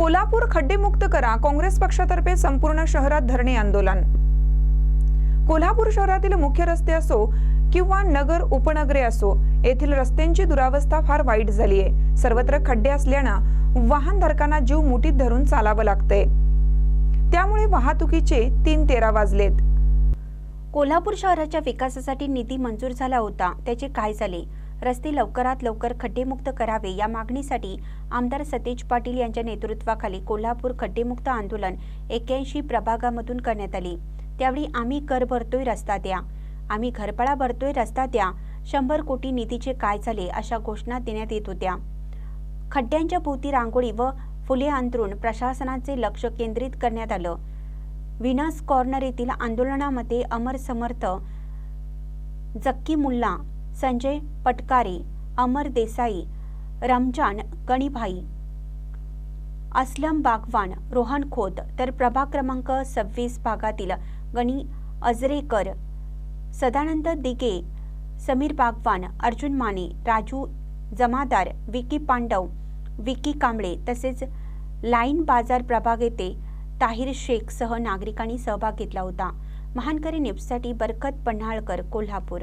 कोल्हापूर खड्डेमुक्त करा. काँग्रेस पक्षातर्फे संपूर्ण शहरात धरणे आंदोलन. कोल्हापूर शहरातील मुख्य रस्ते असो किंवा नगर उपनगरे असो येथील रस्त्यांची दुरावस्था फार वाईट झाली आहे सर्वत्र खड्डे असल्यानं वाहनधारकांना जीव मुठीत धरून चालावं लागतंय. त्यामुळे वाहतुकीचे तीन तेरा वाजलेत. कोल्हापूर शहराच्या विकासासाठी निधी मंजूर झाला होता. त्याचे काय झाले? रस्ते लवकरात लवकर खड्डेमुक्त करावे या मागणीसाठी आमदार सतेज पाटील यांच्या नेतृत्वाखाली कोल्हापूर खड्डेमुक्त आंदोलन एक्क्याऐंशी प्रभागामधून करण्यात आले. त्यावेळी आम्ही कर भरतोय रस्ता द्या. आम्ही घरपळा भरतोय रस्ता द्या. शंभर कोटी निधीचे काय झाले अशा घोषणा देण्यात येत होत्या. खड्ड्यांच्या भोवती रांगोळी व फुले अंतरून प्रशासनाचे लक्ष केंद्रित करण्यात आलं. विनस कॉर्नर येथील आंदोलनामध्ये अमर समर्थ जक्की मुल्ला संजय पटकारे अमर देसाई रमजान गणीभाई असलम बागवान रोहन खोत तर प्रभाग क्रमांक सव्वीस भागातील गणी अजरेकर सदानंद दिगे समीर बागवान अर्जुन माने राजू जमादार विकी पांडव विकी कांबळे तसेच लाईन बाजार प्रभाग येथे ताहिर शेख सह नागरिकांनी सहभाग घेतला होता. महानकरी न्यूजसाठी बरकत पन्हाळकर कोल्हापूर.